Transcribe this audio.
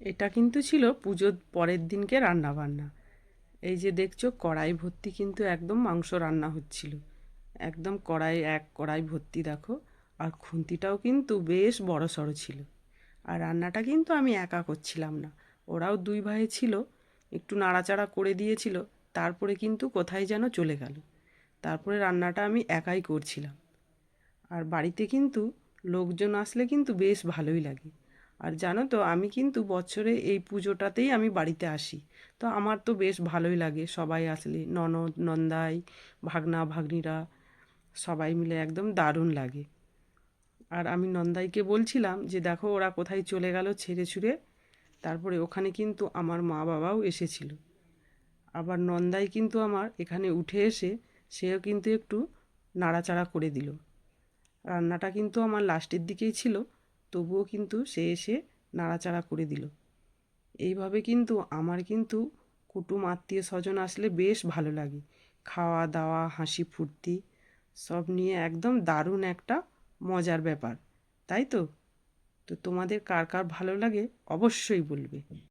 এটা কিন্তু ছিল পুজোর পরের দিনকে রান্না বান্না। এই যে দেখছ, কড়াই ভর্তি কিন্তু একদম মাংস রান্না হচ্ছিল। একদম কড়াই, এক কড়াই ভর্তি দেখো। আর খুন্তিটাও কিন্তু বেশ বড় সড়ো ছিল। আর রান্নাটা কিন্তু আমি একা করছিলাম না। ওরাও দুই ভাই ছিল, একটু নাড়াচাড়া করে দিয়েছিল, তারপরে কিন্তু কোথায় যেন চলে গেল। তারপরে রান্নাটা আমি একাই করছিলাম। আর বাড়িতে কিন্তু লোকজন আসলে কিন্তু বেশ ভালোই লাগে। আর জানো তো, আমি কিন্তু বছরে এই পুজোটাতেই আমি বাড়িতে আসি। তো আমার তো বেশ ভালোই লাগে, সবাই আসলে, ননদ, নন্দাই, ভাগনা, ভাগ্নিরা, সবাই মিলে একদম দারুণ লাগে। আর আমি নন্দাইকে বলছিলাম যে, দেখো, ওরা কোথায় চলে গেল ছেড়ে ছুড়ে। তারপরে ওখানে কিন্তু আমার মা বাবাও এসেছিল। আবার নন্দাই কিন্তু আমার এখানে উঠে এসে, সেও কিন্তু একটু নাড়াচাড়া করে দিল। রান্নাটা কিন্তু আমার লাস্টের দিকেই ছিল। তবুও কিন্তু সে এসে নাড়াচাড়া করে দিল। এইভাবে কিন্তু আমার কিন্তু কুটুম আত্মীয় স্বজন আসলে বেশ ভালো লাগে। খাওয়া দাওয়া, হাসি ফুর্তি সব নিয়ে একদম দারুণ একটা মজার ব্যাপার, তাই তো? তো তোমাদের কার কার ভালো লাগে অবশ্যই বলবে।